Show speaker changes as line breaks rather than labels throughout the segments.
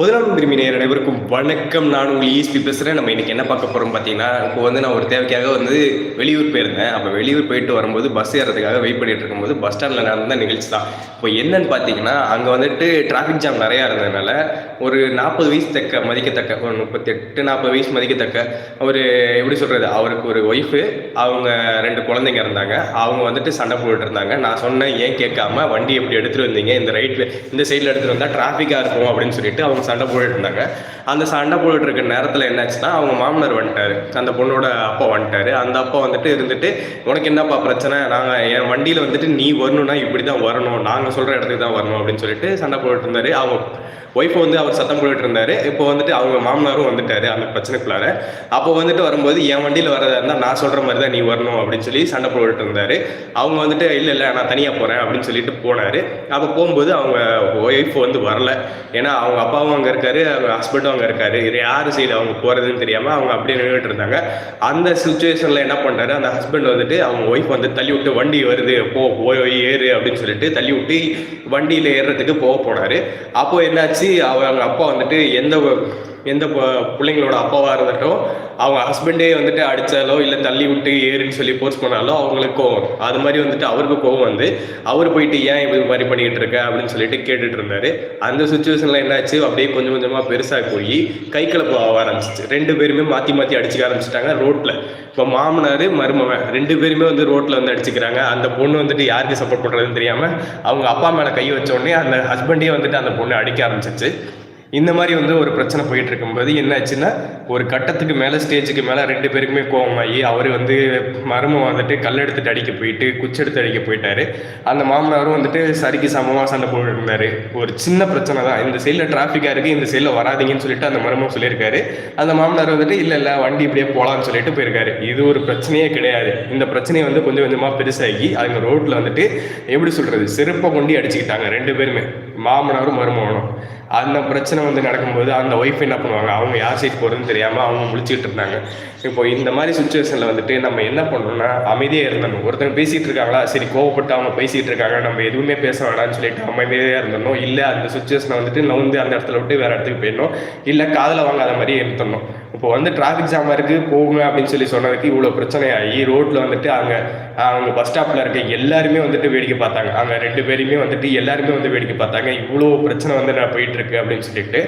பொதுநலம் திரும்பி நேர் அனைவருக்கும் வணக்கம். நான் உங்கள் ஈஸ்பி பேசுகிறேன் நம்ம இன்றைக்கி என்ன பார்க்க போகிறோம் பார்த்தீங்கன்னா இப்போ வந்து நான் ஒரு தேவைக்காக வந்து வெளியூர் போயிருந்தேன். அப்போ வெளியூர் போயிட்டு வரும்போது பஸ் ஏறதுக்காக வெயிட் பண்ணிட்டு இருக்கும்போது பஸ் ஸ்டாண்டில் நடந்த நிகழ்ச்சி தான். இப்போ என்னன்னு பார்த்தீங்கன்னா அங்கே வந்துட்டு டிராஃபிக் ஜாம் நிறையா இருந்ததுனால ஒரு நாற்பது வயசு தக்க மதிக்கத்தக்க ஒரு முப்பத்தெட்டு நாற்பது வயசு மதிக்கத்தக்க ஒரு எப்படி சொல்கிறது அவருக்கு ஒரு ஒய்ஃபு அவங்க ரெண்டு குழந்தைங்க இருந்தாங்க. அவங்க வந்துட்டு சண்டை போட்டுட்டு இருந்தாங்க. நான் சொன்னேன் ஏன் கேட்காம வண்டி எப்படி எடுத்துகிட்டு வந்தீங்க? இந்த ரைட்டில் இந்த சைடில் எடுத்துகிட்டு வந்தால் டிராஃபிக்காக இருக்கும் அப்படின்னு சொல்லிட்டு அவங்க சண்டை போட்டுட்டு இருந்தாங்க. அந்த சண்டை போட்டுட்டு இருக்க நேரத்தில் என்னாச்சுன்னா அவங்க மாமனார் வந்துட்டாரு. அந்த பொண்ணோட அப்பா வந்துட்டாரு. அந்த அப்பா வந்துட்டு இருந்துட்டு உனக்கு என்னப்பா பிரச்சனை? நாங்கள் என் வண்டியில் வந்துட்டு நீ வரணும்னா இப்படி தான் வரணும். நாங்கள் சொல்கிற இடத்துக்கு தான் வரணும். அப்படின்னு சொல்லிட்டு சண்டை போட்டுட்டு இருந்தாரு. அவங்க ஒய்ஃபை வந்து அவர் சத்தம் போட்டுட்டு இருந்தாரு. இப்போ வந்துட்டு அவங்க மாமனாரும் வந்துட்டாரு அந்த பிரச்சனைக்குள்ளார. அப்போ வந்துட்டு வரும்போது என் வண்டியில் வரதா இருந்தால் நான் சொல்கிற மாதிரி தான் நீ வரணும். அப்படின்னு சொல்லி சண்டை போட்டுட்டு இருந்தாரு. அவங்க வந்துட்டு இல்லை இல்லை நான் தனியாக போகிறேன் அப்படின்னு சொல்லிட்டு போனார். அப்போ போகும்போது அவங்க ஒய்ஃப் வந்து வரல. ஏன்னா அவங்க அப்பாவும் அங்கே இருக்காரு அவங்க ஹஸ்பண்டும் அங்கே இருக்காரு. யார் சைடு அவங்க போகிறதுன்னு தெரியாமல் அவங்க அப்படியே நின்றுட்டு இருந்தாங்க. அந்த சுச்சுவேஷனில் என்ன பண்ணுறாரு அந்த ஹஸ்பண்ட் வந்துட்டு அவங்க ஒய்ஃப் வந்து தள்ளி விட்டு வண்டி வருது போ போய் ஏறு அப்படின்னு சொல்லிட்டு தள்ளி விட்டு வண்டியில் ஏறுறதுக்கு போக போனார். அப்போ என்னாச்சு? அவங்க அப்பா வந்துட்டு எந்த எந்த பிள்ளைங்களோட அப்பாவாக இருந்துட்டோம் அவங்க ஹஸ்பண்டே வந்துட்டு அடித்தாலோ இல்லை தள்ளி விட்டு ஏறுன்னு சொல்லி போஸ்ட் பண்ணாலோ அவங்களுக்கு கோவம். அது மாதிரி வந்துட்டு அவருக்கு கோவம் வந்து அவர் போயிட்டு ஏன் இது மாதிரி பண்ணிக்கிட்டு இருக்க அப்படின்னு சொல்லிட்டு கேட்டுட்டு இருந்தாரு. அந்த சுச்சுவேஷனில் என்னாச்சு? அப்படியே கொஞ்சம் கொஞ்சமாக பெருசாக போய் கை கலப்பு ஆக ஆரம்பிச்சிச்சு. ரெண்டு பேருமே மாற்றி மாற்றி அடிச்சுக்க ஆரம்பிச்சிட்டாங்க ரோட்டில் இப்போ மாமனார் மருமவன் ரெண்டு பேருமே வந்து ரோட்டில் வந்து அடிச்சுக்கிறாங்க. அந்த பொண்ணு வந்துட்டு யாருக்கு சப்போர்ட் பண்ணுறதுன்னு தெரியாமல் அவங்க அப்பா மேலே கை வச்ச உடனே அந்த ஹஸ்பண்டே வந்துட்டு அந்த பொண்ணை அடிக்க ஆரம்பிச்சிச்சு. இந்த மாதிரி வந்து ஒரு பிரச்சனை போயிட்டு இருக்கும்போது என்ன ஆச்சுன்னா ஒரு கட்டத்துக்கு மேலே ஸ்டேஜுக்கு மேலே ரெண்டு பேருக்குமே கோவமாகி அவர் வந்து மருமம் வந்துட்டு கல் எடுத்துட்டு அடிக்க போயிட்டு குச்சி எடுத்து அடிக்க போயிட்டாரு. அந்த மாமனாரும் வந்துட்டு சரிக்கு சமமாக சண்டை போட்டு ஒரு சின்ன பிரச்சனை தான். இந்த சைடில் டிராஃபிக்காக இருக்குது இந்த சைடில் வராதீங்கன்னு சொல்லிட்டு அந்த மருமம் சொல்லியிருக்காரு. அந்த மாமனார் வந்துட்டு இல்லை இல்லை வண்டி இப்படியே போகலான்னு சொல்லிட்டு போயிருக்காரு. இது ஒரு பிரச்சனையே கிடையாது. இந்த பிரச்சனையை வந்து கொஞ்சம் கொஞ்சமாக பெருசாகி அவங்க ரோட்டில் வந்துட்டு எப்படி சொல்கிறது செருப்பை கொண்டு அடிச்சுக்கிட்டாங்க ரெண்டு பேருமே. மாமனாரும் மருமகனும். அந்த பிரச்சனை வந்து நடக்கும்போது அந்த ஒய்ஃப் என்ன பண்ணுவாங்க? அவங்க யார் சைட் போகிறதுன்னு தெரியாமல் அவங்க முழிச்சிட்டு இருந்தாங்க. இப்போ இந்த மாதிரி சுச்சுவேஷனில் வந்துட்டு நம்ம என்ன பண்ணணும்னா அமைதியாக இருந்தணும் ஒருத்தங்க பேசிகிட்டு இருக்காங்களா? சரி கோவப்பட்டு அவங்க பேசிகிட்டு இருக்காங்க. நம்ம எதுவுமே பேச வேணாம்னு சொல்லிட்டு அமைதியாக இருந்தணும் இல்லை அந்த சுச்சுவேஷனை வந்துட்டு நவுந்து அந்த இடத்துல விட்டு வேறு இடத்துக்கு போயிடணும். இல்லை காதில் வாங்காத மாதிரி இருந்தணும் இப்போ வந்து டிராஃபிக் ஜாமாக இருக்குது போகுங்க அப்படின்னு சொல்லி சொன்னதுக்கு இவ்வளோ பிரச்சனையாகி ரோட்டில் வந்துட்டு அங்கே அவங்க பஸ் ஸ்டாப்பில் இருக்க எல்லாருமே வந்துட்டு வேடிக்கை பார்த்தாங்க. அங்கே ரெண்டு பேருமே வந்துட்டு எல்லாருமே வந்து வேடிக்கை பார்த்தாங்க. இவ்வளோ பிரச்சனை வந்து நான் போயிட்டுருக்கு அப்படின்னு சொல்லிட்டு.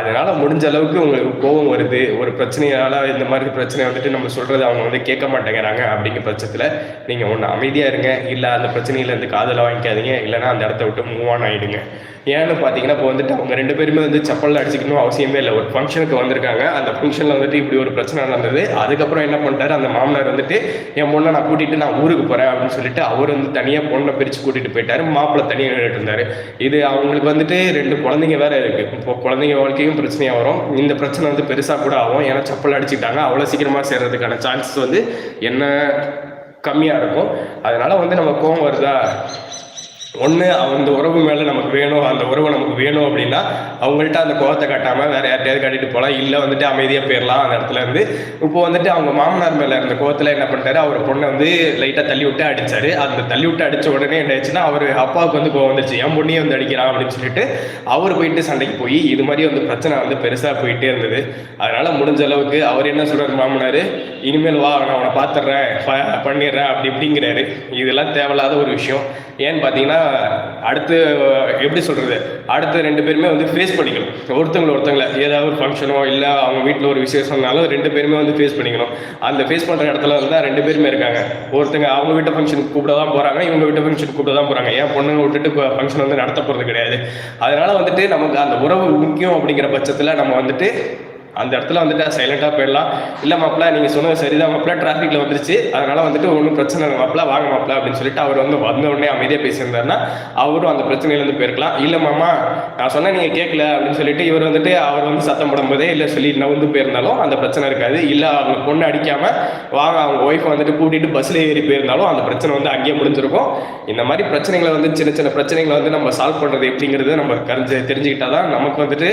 அதனால் முடிஞ்ச அளவுக்கு உங்களுக்கு கோபம் வருது. ஒரு பிரச்சனையால் இந்த மாதிரி பிரச்சனை வந்துட்டு நம்ம சொல்கிறது அவங்க வந்து கேட்க மாட்டேங்கிறாங்க அப்படிங்கிற பட்சத்தில் நீங்கள் ஒன்று அமைதியாக இருங்க. இல்லை அந்த பிரச்சனையிலேருந்து காதலை வாங்கிக்காதீங்க. இல்லைன்னா அந்த இடத்த விட்டு மூவ் ஆன் ஆகிடுங்க ஏன்னு பார்த்தீங்கன்னா இப்போ வந்துட்டு அவங்க ரெண்டு பேருமே வந்து செப்பலில் அடிச்சுக்கணும் அவசியமே இல்லை. ஒரு ஃபங்க்ஷனுக்கு வந்திருக்காங்க. அந்த ஃபங்க்ஷன் ஃபங்க்ஷனில் வந்துட்டு இப்படி ஒரு பிரச்சனை நடந்தது. அதுக்கப்புறம் என்ன பண்ணிட்டாரு? அந்த மாமனார் வந்துட்டு என் பொண்ணை நான் கூட்டிகிட்டு நான் ஊருக்கு போகிறேன் அப்படின்னு சொல்லிட்டு அவர் வந்து தனியாக பொண்ணை பிரித்து கூட்டிகிட்டு போயிட்டாரு. மாப்பிள்ளை தனியாக நின்றுட்டு இருந்தார். இது அவங்களுக்கு வந்துட்டு ரெண்டு குழந்தைங்க வேற இருக்குது இப்போ குழந்தைங்க வாழ்க்கையும் பிரச்சனையாக வரும். இந்த பிரச்சனை வந்து பெருசாக கூட ஆகும். ஏன்னா செப்பல் அடிச்சுட்டாங்க அவ்வளோ சீக்கிரமாக சேர்றதுக்கான சான்சஸ் வந்து என்ன கம்மியாக இருக்கும். அதனால் வந்து நம்ம கோவம் வருதா? ஒன்று அந்த உறவு மேலே நமக்கு வேணும் அந்த உறவு நமக்கு வேணும் அப்படின்னா அவங்கள்ட்ட அந்த கோவத்தை காட்டாமல் வேறு யார்ட்டையாவது காட்டிட்டு போகலாம் இல்லை வந்துட்டு அமைதியாக போயிடலாம் அந்த இடத்துல இருந்து. இப்போ வந்துட்டு அவங்க மாமனார் மேலே இருந்த கோவத்தில் என்ன பண்ணிட்டாரு? அவர் பொண்ணை வந்து லைட்டாக தள்ளி விட்டு அடித்தார் அந்த தள்ளி விட்டு அடித்த உடனே என்ன ஆயிடுச்சுன்னா அவர் அப்பாவுக்கு வந்து கோவம் வந்துச்சு என் பொண்ணையே வந்து அடிக்கிறான் அப்படின்னு சொல்லிட்டு அவர் போயிட்டு சண்டைக்கு போய் இது மாதிரி வந்து பிரச்சனை வந்து பெருசாக போயிட்டே இருந்தது. அதனால் முடிஞ்ச அளவுக்கு அவர் என்ன சொல்கிறார் மாமனார்? இனிமேல் வா நான் அவனை பார்த்துட்றேன் பண்ணிடுறேன் அப்படி இப்படிங்கிறாரு. இதெல்லாம் தேவையில்லாத ஒரு விஷயம். ஏன்னு பார்த்தீங்கன்னா அடுத்து எப்படி சொல்கிறது அடுத்து ரெண்டு பேருமே வந்து ஃபேஸ் பண்ணிக்கணும். ஒருத்தங்களை ஒருத்தங்கள ஏதாவது ஒரு ஃபங்க்ஷனோ இல்லை அவங்க வீட்டில் ஒரு விசேஷம்னாலும் ரெண்டு பேருமே வந்து ஃபேஸ் பண்ணிக்கணும். அந்த ஃபேஸ் பண்ணுற இடத்துல வந்து தான் ரெண்டு பேருமே இருக்காங்க. ஒருத்தங்க அவங்க வீட்டு ஃபங்க்ஷனுக்கு கூப்பிட தான் போகிறாங்க இவங்க வீட்டு ஃபங்க்ஷனுக்கு கூப்பிட தான் போகிறாங்க ஏன் பொண்ணுங்க விட்டுட்டு ஃபங்க்ஷன் வந்து நடத்த போகிறது கிடையாது. அதனால் வந்துட்டு நமக்கு அந்த உறவு முக்கியம் அப்படிங்கிற பட்சத்தில் நம்ம வந்துட்டு அந்த இடத்துல வந்துட்டு சைலண்டாக போயிடலாம். இல்லை மாப்பிள்ள நீங்கள் சொன்னது சரிதான். மாப்பிள்ள டிராஃபிக்கில் வந்துருச்சு. அதனால வந்துட்டு ஒன்றும் பிரச்சனை இல்லை மாப்பிள்ள வாங்க மாப்பிள்ள அப்படின்னு சொல்லிட்டு அவர் வந்து வந்த உடனே அமைதியாக பேசியிருந்தாருன்னா அவரும் அந்த பிரச்சனையிலேருந்து போயிருக்கலாம். இல்லை மாமா நான் சொன்னேன் நீங்கள் கேட்கல அப்படின்னு சொல்லிட்டு இவர் வந்துட்டு அவர் வந்து சத்தம் போடும்போதே இல்லை சொல்லி நவுந்து போயிருந்தாலும் அந்த பிரச்சனை இருக்காது. இல்லை அவங்க பொண்ணு அடிக்காமல் வாங்க அவங்க ஒய்ஃப் வந்துட்டு கூட்டிகிட்டு பஸ்ஸில் ஏறி போயிருந்தாலும் அந்த பிரச்சனை வந்து அங்கேயே முடிஞ்சிருக்கும். இந்த மாதிரி பிரச்சனைகளை வந்து சின்ன சின்ன பிரச்சனைகளை வந்து நம்ம சால்வ் பண்ணுறது எப்படிங்கிறது நம்ம கரிஞ்சு தெரிஞ்சுக்கிட்டா தான் நமக்கு வந்துட்டு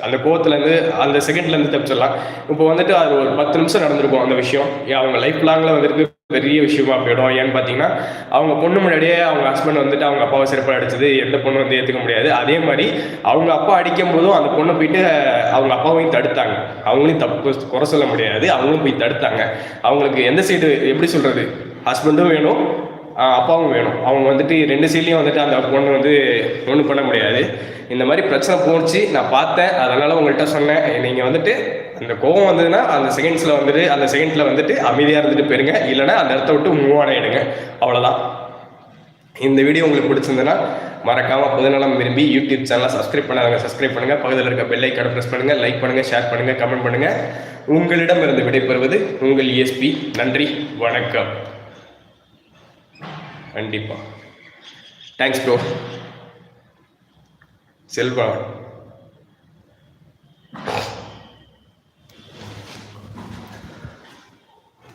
அந்த கோவத்துலேருந்து அந்த செகண்ட்லேருந்து தப்பிச்சிடலாம். இப்போ வந்துட்டு அது ஒரு பத்து நிமிஷம் நடந்திருக்கும் அந்த விஷயம். ஏன் அவங்க லைஃப் லாங்கில் வந்துட்டு பெரிய விஷயமா போயிடும். ஏன்னு பார்த்தீங்கன்னா அவங்க பொண்ணு முன்னாடியே அவங்க ஹஸ்பண்ட் வந்துட்டு அவங்க அப்பாவை சிறப்பாக அடிச்சது எந்த பொண்ணு வந்து ஏற்றுக்க முடியாது. அதே மாதிரி அவங்க அப்பா அடிக்கும் போதும் அந்த பொண்ணை போயிட்டு அவங்க அப்பாவையும் தடுத்தாங்க. அவங்களையும் தப்பு குறை சொல்ல முடியாது. அவங்களும் போய் தடுத்தாங்க. அவங்களுக்கு எந்த சைடு எப்படி சொல்கிறது ஹஸ்பண்டும் வேணும் அப்பாவும் வேணும். அவங்க வந்துட்டு ரெண்டு சைட்லேயும் வந்துட்டு அந்த பொண்ணு வந்து ஒன்றும் பண்ண முடியாது. இந்த மாதிரி பிரச்சனை போணுச்சு. நான் பார்த்தேன். அதனால உங்கள்கிட்ட சொன்னேன். நீங்கள் வந்துட்டு அந்த கோவம் வந்ததுன்னா அந்த செகண்ட்ஸில் வந்துட்டு அந்த செகண்டில் வந்துட்டு அமைதியாக இருந்துட்டு போயிருங்க. இல்லைன்னா அந்த இடத்த விட்டு மூவ் ஆன் ஆகிடுங்க அவ்வளோதான் இந்த வீடியோ உங்களுக்கு பிடிச்சிருந்ததுன்னா மறக்காமல் பொதுநலம் விரும்பி யூடியூப் சேனலை சப்ஸ்கிரைப் பண்ணாங்க சப்ஸ்கிரைப் பண்ணுங்கள் பகுதியில் இருக்க பெல் ஐக்கான ப்ரெஸ் பண்ணுங்கள் லைக் பண்ணுங்கள் ஷேர் பண்ணுங்கள் கமெண்ட் பண்ணுங்கள் உங்களிடம் இருந்து விடைபெறுவது உங்கள் இஎஸ்பி நன்றி. வணக்கம். கண்டிப்பா. Thanks bro Selva.